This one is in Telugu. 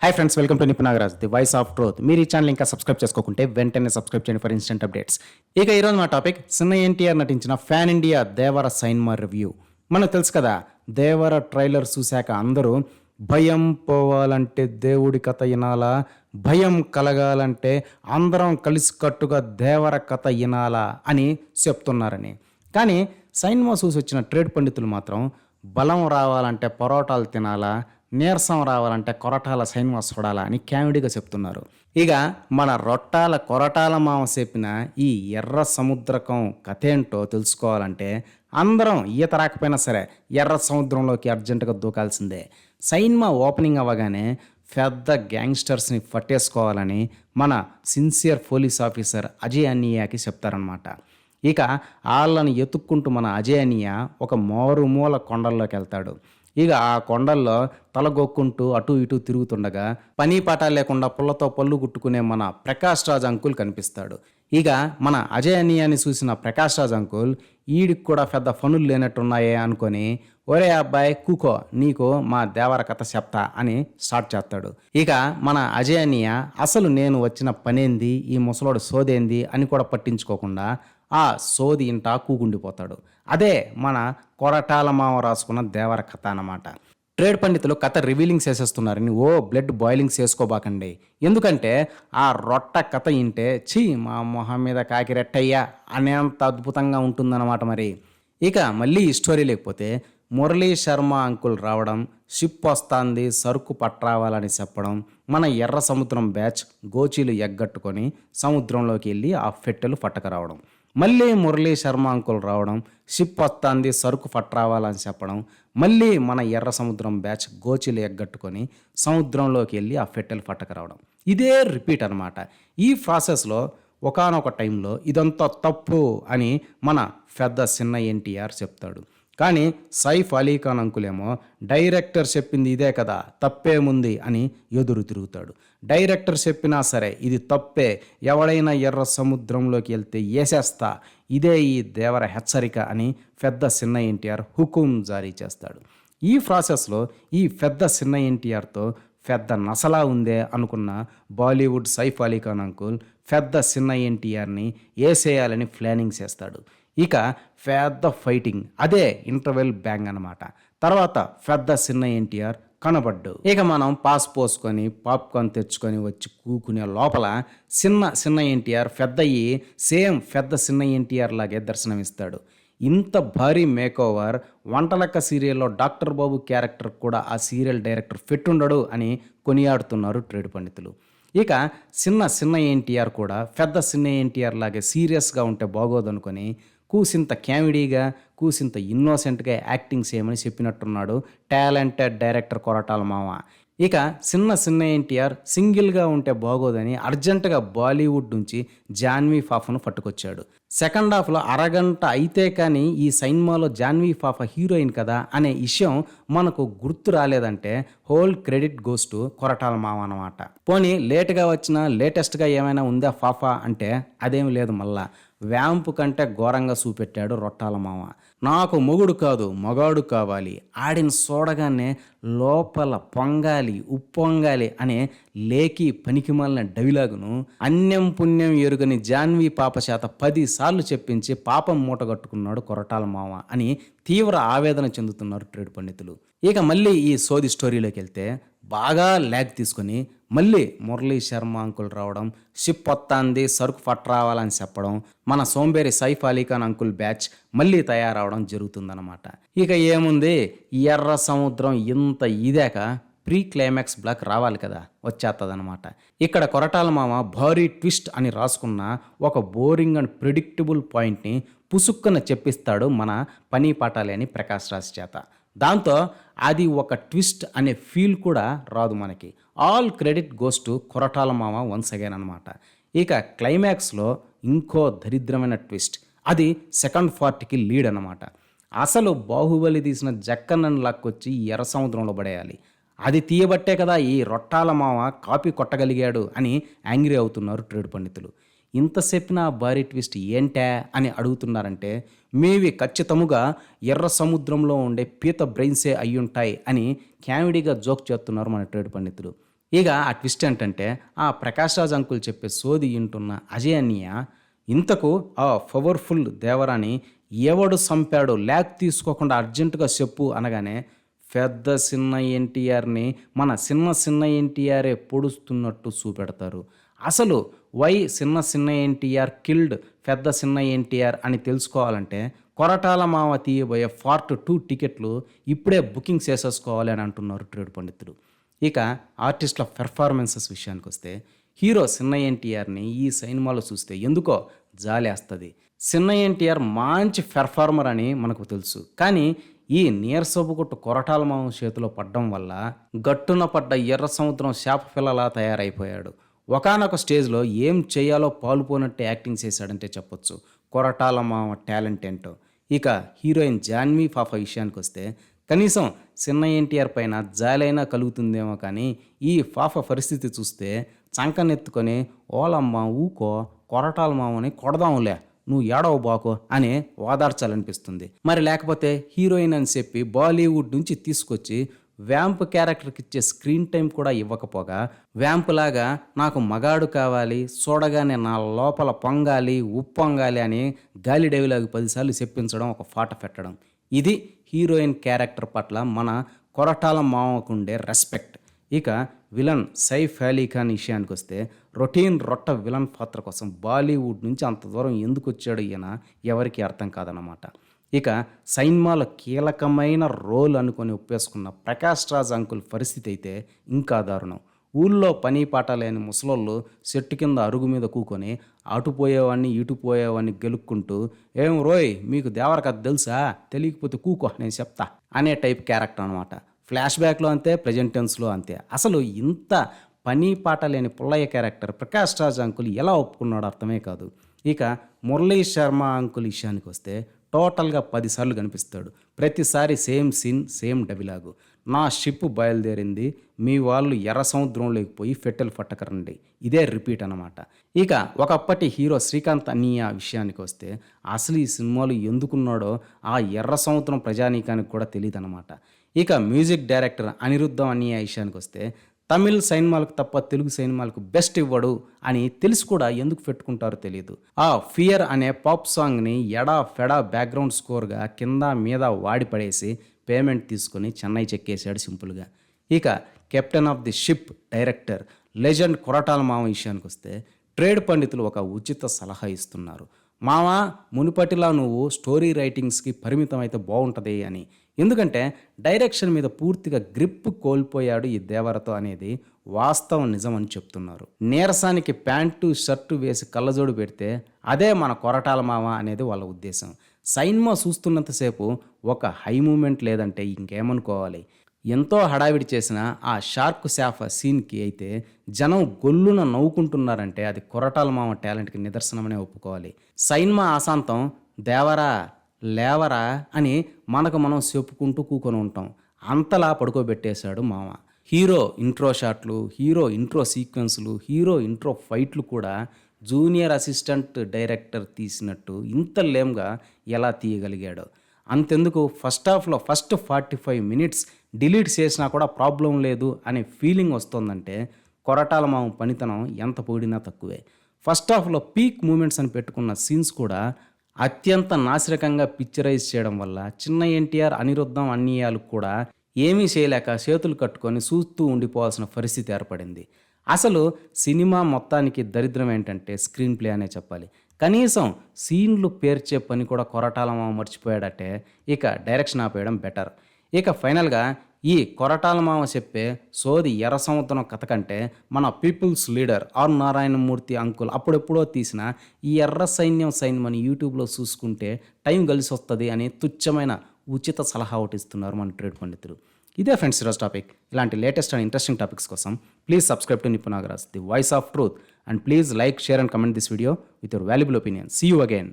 Hi friends welcome to Nipunagaraj the voice of truth మీరు ఈ ఛానల్ ఇంకా సబ్స్క్రైబ్ చేసుకోకుంటే వెంటనే సబ్స్క్రైబ్ చేయండి ఫర్ ఇన్స్టెంట్ అప్డేట్స్ ఇక ఈరోజు మా టాపిక్ చిన్న ఎన్టీఆర్ నటించిన pan India Devara cinema review. మనకు తెలుసు కదా దేవర ట్రైలర్ చూశాక అందరూ భయం పోవాలంటే దేవుడి కథ వినాలా భయం కలగాలంటే అందరం కలిసికట్టుగా దేవర కథ వినాలా అని చెప్తున్నారని. కానీ సైన్మా చూసి వచ్చిన ట్రేడ్ పండితులు మాత్రం బలం రావాలంటే పరోటాలు తినాలా నీరసం రావాలంటే కొరటాల సైన్మా చూడాలా అని కామెడీగా చెప్తున్నారు. ఇక మన రొట్టాల కొరటాల మామ చెప్పిన ఈ ఎర్ర సముద్రకం కథ ఏంటో తెలుసుకోవాలంటే అందరం ఈత రాకపోయినా సరే ఎర్ర సముద్రంలోకి అర్జెంటుగా దూకాల్సిందే. సైన్మా ఓపెనింగ్ అవ్వగానే పెద్ద గ్యాంగ్స్టర్స్ని పట్టేసుకోవాలని మన సిన్సియర్ పోలీస్ ఆఫీసర్ అజయ్ అన్నయ్యకి చెప్తారనమాట ఇక వాళ్ళని ఎత్తుక్కుంటూ మన అజయ్ అనియా ఒక మారుమూల కొండల్లోకి వెళ్తాడు. ఇక ఆ కొండల్లో తలగొక్కుంటూ అటు ఇటు తిరుగుతుండగా పని పాట లేకుండా పుల్లతో పళ్ళు కుట్టుకునే మన ప్రకాష్ రాజ్ అంకుల్ కనిపిస్తాడు. ఇక మన అజయ్ అనియాని చూసిన ప్రకాష్ రాజ్ అంకుల్ ఈడికి కూడా పెద్ద ఫనులు లేనట్టున్నాయే అనుకొని ఒరే అబ్బాయి కూకో నీకు మా దేవర కథ చెప్తా అని స్టార్ట్ చేస్తాడు. ఇక మన అజయ్ అనియ అసలు నేను వచ్చిన పనేంది? ఈ ముసలోడు సోదేంది? అని కూడా పట్టించుకోకుండా ఆ సోది ఇంట కూకుండిపోతాడు. అదే మన కొరటాల మామ రాసుకున్న దేవర కథ అన్నమాట. ట్రేడ్ పండితులు కథ రివీలింగ్ చేసేస్తున్నారని ఓ బ్లడ్ బాయిలింగ్ చేసుకోబాకండి. ఎందుకంటే ఆ రొట్ట కథ ఇంటే ఛీ మా మొహం మీద కాకి రెట్టయ్యా అనేంత అద్భుతంగా ఉంటుందన్నమాట మరి. ఇక మళ్ళీ ఈ స్టోరీ లేకపోతే మురళీ శర్మ అంకుల్ రావడం షిప్ వస్తాంది సరుకు పట్రావాలని చెప్పడం మన ఎర్ర సముద్రం బ్యాచ్ గోచీలు ఎగ్గట్టుకొని సముద్రంలోకి వెళ్ళి ఆ ఫెట్టెలు పట్టకరావడం మళ్ళీ మురళీ శర్మ అంకుల్ రావడం షిప్ వస్తాంది సరుకు పట్టరావాలని చెప్పడం మళ్ళీ మన ఎర్ర సముద్రం బ్యాచ్ గోచీలు ఎగ్గట్టుకొని సముద్రంలోకి వెళ్ళి ఆ ఫెట్టెలు పట్టకరావడం ఇదే రిపీట్ అనమాట ఈ ప్రాసెస్లో ఒకనొక టైంలో ఇదంతా తప్పు అని మన పెద్ద చిన్న ఎన్టీఆర్ చెప్తాడు. కానీ సైఫ్ అలీ ఖాన్ అంకులేమో డైరెక్టర్ చెప్పింది ఇదే కదా తప్పేముంది అని ఎదురు తిరుగుతాడు. డైరెక్టర్ చెప్పినా సరే ఇది తప్పే ఎవడైనా ఎర్ర సముద్రంలోకి వెళ్తే వేసేస్తా ఇదే ఈ దేవర హెచ్చరిక అని పెద్ద చిన్న ఎన్టీఆర్ హుకుం జారీ చేస్తాడు. ఈ ప్రాసెస్లో ఈ పెద్ద చిన్న ఎన్టీఆర్తో పెద్ద నసలా ఉందే అనుకున్న బాలీవుడ్ సైఫ్ అలీ ఖాన్ అంకుల్ పెద్ద చిన్న ఎన్టీఆర్ని వేసేయాలని ప్లానింగ్ చేస్తాడు. ఇక పెద్ద ఫైటింగ్ అదే ఇంటర్వెల్ బ్యాంగ్ అనమాట తర్వాత పెద్ద చిన్న ఎన్టీఆర్ కనబడ్డు. ఇక మనం పాస్ పోసుకొని పాప్కార్న్ తెచ్చుకొని వచ్చి కూకునే లోపల చిన్న చిన్న ఎన్టీఆర్ పెద్దయ్యి సేమ్ పెద్ద చిన్న ఎన్టీఆర్ లాగే దర్శనమిస్తాడు. ఇంత భారీ మేకోవర్ వంటలక్క సీరియల్లో డాక్టర్ బాబు క్యారెక్టర్ కూడా ఆ సీరియల్ డైరెక్టర్ పెట్టుండడు అని కొనియాడుతున్నారు ట్రేడ్ పండితులు. ఇక చిన్న చిన్న ఎన్టీఆర్ కూడా పెద్ద చిన్న ఎన్టీఆర్ లాగే సీరియస్గా ఉంటే బాగోదనుకొని కూసింత క్యామిడీగా కూసింత ఇన్నోసెంట్గా యాక్టింగ్ చేయమని చెప్పినట్టున్నాడు టాలెంటెడ్ డైరెక్టర్ కొరటాల మామ. ఇక చిన్న చిన్న ఎన్టీఆర్ సింగిల్గా ఉంటే బాగోదని అర్జెంటుగా బాలీవుడ్ నుంచి జాన్వీ ఫాఫను పట్టుకొచ్చాడు. సెకండ్ హాఫ్లో అరగంట అయితే కానీ ఈ సైన్మాలో జాన్వీ ఫాఫా హీరోయిన్ కదా అనే విషయం మనకు గుర్తు రాలేదంటే whole credit goes to Koratala మామ అనమాట పోనీ లేట్గా వచ్చిన లేటెస్ట్గా ఏమైనా ఉందా ఫాఫా అంటే అదేం లేదు మళ్ళా. వ్యాంపు కంటే ఘోరంగా చూపెట్టాడు రొట్టాల మామ. నాకు మొగుడు కాదు మగాడు కావాలి. ఆడిని చూడగానే లోపల పొంగాలి ఉప్పొంగాలి అనే లేకి పనికిమాలిన డవిలాగును అన్యం పుణ్యం ఎరుగని జాన్వి పాప చేత పదిసార్లు చెప్పించి పాపం మూటగట్టుకున్నాడు కొరటాల మామ అని తీవ్ర ఆవేదన చెందుతున్నారు ట్రేడ్ పండితులు. ఇక మళ్ళీ ఈ సోది స్టోరీలోకి వెళ్తే బాగా ల్యాగ్ తీసుకొని మళ్ళీ మురళీ శర్మ అంకుల్ రావడం షిప్ వస్తాంది సరుకు పట్రావాలని చెప్పడం మన సోంబేరి సైఫ్ అలీఖాన్ అంకుల్ బ్యాచ్ మళ్ళీ తయారవడం జరుగుతుందన్నమాట. ఇక ఏముంది? ఎర్ర సముద్రం ఇంత ఇదాక ప్రీ క్లైమాక్స్ బ్లాక్ రావాలి కదా వచ్చేస్తుందన్నమాట ఇక్కడ కొరటాల మామ భారీ ట్విస్ట్ అని రాసుకున్న ఒక బోరింగ్ అండ్ ప్రిడిక్టబుల్ పాయింట్ని పుసుక్కున చెప్పిస్తాడు మన పని పాటాలేని ప్రకాష్ రాజ్ చేత. దాంతో అది ఒక ట్విస్ట్ అనే ఫీల్ కూడా రాదు మనకి. All credit goes to Koratala మామ వన్స్ అగైన్ అనమాట ఇక క్లైమాక్స్లో ఇంకో దరిద్రమైన ట్విస్ట్. అది సెకండ్ పార్ట్కి లీడ్ అనమాట అసలు బాహుబలి తీసిన జక్కన్నను లాక్కొచ్చి ఈ ఎర్ర సముద్రంలో పడేయాలి. అది తీయబట్టే కదా ఈ రొట్టాల మామ కాపీ కొట్టగలిగాడు అని యాంగ్రీ అవుతున్నారు ట్రేడ్ పండితులు. ఇంత చెప్పిన భారీ ట్విస్ట్ ఏంటా అని అడుగుతున్నారంటే మేవి ఖచ్చితముగా ఎర్ర సముద్రంలో ఉండే పీత బ్రెయిన్సే అయ్యుంటాయి అని క్యామిడీగా జోక్ చేస్తున్నారు మన ట్రేడ్ పండితులు ఇక ఆ ట్విస్ట్ ఏంటంటే ఆ ప్రకాష్ రాజ్ అంకుల్ చెప్పే సోది వింటున్న అజయ్ అన్నయ్య ఇంతకు ఆ పవర్ఫుల్ దేవరాని ఎవడు సంపాడు ల్యాక్ తీసుకోకుండా అర్జెంటుగా చెప్పు అనగానే పెద్ద చిన్న ఎన్టీఆర్ని మన చిన్న చిన్న ఎన్టీఆరే పొడుస్తున్నట్టు చూపెడతారు. అసలు వై చిన్న చిన్న ఎన్టీఆర్ కిల్డ్ పెద్ద చిన్న ఎన్టీఆర్ అని తెలుసుకోవాలంటే కొరటాల మామ తీయబోయే ఫార్ట్ టూ టికెట్లు ఇప్పుడే బుకింగ్ చేసేసుకోవాలి అని అంటున్నారు ట్రేడ్ పండితులు. ఇక ఆర్టిస్టుల పెర్ఫార్మెన్సెస్ విషయానికి వస్తే హీరో చిన్న ఎన్టీఆర్ని ఈ సినిమాలో చూస్తే ఎందుకో జాలేస్తుంది. చిన్న ఎన్టీఆర్ మంచి పెర్ఫార్మర్ అని మనకు తెలుసు. కానీ ఈ నీరసపు కొరటాల మామ చేతిలో పడ్డం వల్ల గట్టున పడ్డ ఎర్ర సముద్రం శాప పిల్లలా తయారైపోయాడు. ఒకనొక స్టేజ్లో ఏం చేయాలో పాలుపోనట్టు యాక్టింగ్ చేశాడంటే చెప్పొచ్చు. కొరటాల మామ టాలెంట్ ఏంటో. ఇక హీరోయిన్ జాన్వీ ఫాఫా విషయానికి వస్తే కనీసం చిన్న ఎన్టీఆర్ పైన జాలైనా కలుగుతుందేమో కానీ ఈ ఫాఫ పరిస్థితి చూస్తే చంకనెత్తుకొని ఓలమ్మ ఊకో కొరటాల మామని కొడదాంలే నువ్వు ఏడవ బాకో అని ఓదార్చాలనిపిస్తుంది మరి లేకపోతే హీరోయిన్ అని చెప్పి బాలీవుడ్ నుంచి తీసుకొచ్చి వ్యాంప్ క్యారెక్టర్కి ఇచ్చే స్క్రీన్ టైం కూడా ఇవ్వకపోగా వ్యాంప్ లాగా నాకు మగాడు కావాలి చూడగానే నా లోపల పొంగాలి ఉప్పొంగాలి అని గాలి డైలాగ్ పదిసార్లు చెప్పించడం ఒక పాట పెట్టడం. ఇది హీరోయిన్ క్యారెక్టర్ పట్ల మన కొరటాల మామకుండే రెస్పెక్ట్. ఇక విలన్ సైఫ్ అలీ ఖాన్ విషయానికి వస్తే రొటీన్ రొట్ట విలన్ పాత్ర కోసం బాలీవుడ్ నుంచి అంత దూరం ఎందుకు వచ్చాడు ఈయన ఎవరికి అర్థం కాదన్నమాట. ఇక సైన్మాలో కీలకమైన రోల్ అనుకొని ఒప్పేసుకున్న ప్రకాష్ రాజ్ అంకుల్ పరిస్థితి అయితే ఇంకా దారుణం. ఊళ్ళో పని పాట లేని ముసలోళ్ళు చెట్టు కింద అరుగు మీద కూకొని అటు పోయేవాడిని ఇటు పోయేవాడిని గెలుక్కుంటూ ఏం రోయ్ మీకు దేవరకు అది తెలుసా? తెలియకపోతే కూకో నేను చెప్తా అనే టైప్ క్యారెక్టర్ అనమాట ఫ్లాష్ బ్యాక్లో అంతే ప్రజెంట్ టెన్స్లో అంతే. అసలు ఇంత పని పాట లేని పుల్లయ్య క్యారెక్టర్ ప్రకాష్ రాజ్ అంకుల్ ఎలా ఒప్పుకున్నాడో అర్థమే కాదు. ఇక మురళీ శర్మ అంకుల్ విషయానికి వస్తే టోటల్గా పదిసార్లు కనిపిస్తాడు. ప్రతిసారి సేమ్ సీన్ సేమ్ డబిలాగు. నా షిప్ బయలుదేరింది. మీ వాళ్ళు ఎర్ర సముద్రంలోకి పోయి ఫెట్టెలు పట్టకరండి. ఇదే రిపీట్ అనమాట ఇక ఒకప్పటి హీరో శ్రీకాంత్ అన్నయ్య విషయానికి వస్తే అసలు ఈ సినిమాలు ఎందుకున్నాడో ఆ ఎర్ర సముద్రం ప్రజానీకానికి కూడా తెలియదు అనమాట ఇక మ్యూజిక్ డైరెక్టర్ అనిరుద్ధం అన్నయ్య విషయానికి వస్తే తమిళ్ సినిమాలకు తప్ప తెలుగు సినిమాలకు బెస్ట్ ఇవ్వడు అని తెలిసి కూడా ఎందుకు పెట్టుకుంటారో తెలియదు ఆ ఫియర్ అనే పాప్ సాంగ్ని ఎడా ఫెడా బ్యాక్గ్రౌండ్ స్కోర్గా కింద మీద వాడి పడేసి పేమెంట్ తీసుకొని చెన్నై చెక్కేశాడు సింపుల్గా. ఇక captain of the ship director legend Koratala మామ విషయానికి వస్తే ట్రేడ్ పండితులు ఒక ఉచిత సలహా ఇస్తున్నారు. మావా మునుపటిలా నువ్వు స్టోరీ రైటింగ్స్కి పరిమితం అయితే బాగుంటుంది అని ఎందుకంటే డైరెక్షన్ మీద పూర్తిగా గ్రిప్ కోల్పోయాడు ఈ దేవరతో అనేది వాస్తవం నిజం అని చెప్తున్నారు. నీరసానికి ప్యాంటు షర్టు వేసి కళ్ళజోడు పెడితే అదే మన కొరటాల మామ అనేది వాళ్ళ ఉద్దేశం. సైన్మా చూస్తున్నంతసేపు ఒక హై మూమెంట్ లేదంటే ఇంకేమనుకోవాలి? ఎంతో హడావిడి చేసిన ఆ షార్క్ శాఫ సీన్కి అయితే జనం గొల్లున నవ్వుకుంటున్నారంటే అది కొరటాల మామ టాలెంట్కి నిదర్శనమనే ఒప్పుకోవాలి. సైన్మా ఆశాంతం దేవరా లేవరా అని మనకు మనం చెప్పుకుంటూ కూకొని ఉంటాం. అంతలా పడుకోబెట్టేశాడు మామ. హీరో ఇంట్రో షాట్లు హీరో ఇంట్రో సీక్వెన్స్లు హీరో ఇంట్రో ఫైట్లు కూడా జూనియర్ అసిస్టెంట్ డైరెక్టర్ తీసినట్టు ఇంత లేమ్గా ఎలా తీయగలిగాడో? అంతెందుకు? ఫస్ట్ హాఫ్లో first forty five minutes delete చేసినా కూడా ప్రాబ్లం లేదు అనే ఫీలింగ్ వస్తుందంటే కొరటాల మామ పనితనం ఎంత పొగిడినా తక్కువే. ఫస్ట్ హాఫ్లో పీక్ మూమెంట్స్ అని పెట్టుకున్న సీన్స్ కూడా అత్యంత నాసిరకంగా పిక్చరైజ్ చేయడం వల్ల చిన్న ఎన్టీఆర్ అనిరుద్ధం అన్నీయాలు కూడా ఏమీ చేయలేక చేతులు కట్టుకొని చూస్తూ ఉండిపోవాల్సిన పరిస్థితి ఏర్పడింది. అసలు సినిమా మొత్తానికి దరిద్రం ఏంటంటే స్క్రీన్ ప్లే అనే చెప్పాలి. కనీసం సీన్లు పేర్చే పని కూడా కొరటాల మర్చిపోయాడటే మర్చిపోయాడంటే ఇక డైరెక్షన్ ఆపేయడం బెటర్. ఇక ఫైనల్గా ఈ కొరటాల మామ చెప్పే సోది ఎర్ర సముద్రం కథ కంటే మన people's leader R Narayanamurthy uncle అప్పుడెప్పుడో తీసిన ఈ ఎర్ర సైన్యం సైన్యం అని యూట్యూబ్లో చూసుకుంటే టైం కలిసి వస్తుంది అని తుచ్చమైన ఉచిత సలహా ఒకటి ఇస్తున్నారు మన ట్రేడ్ పండితులు. ఇదే ఫ్రెండ్స్ ఈరోజు టాపిక్. ఇలాంటి లేటెస్ట్ అండ్ ఇంట్రెస్టింగ్ టాపిక్స్ కోసం please subscribe to Nipunagaraj the voice of truth. And please like share and comment this video with your valuable opinion. See you again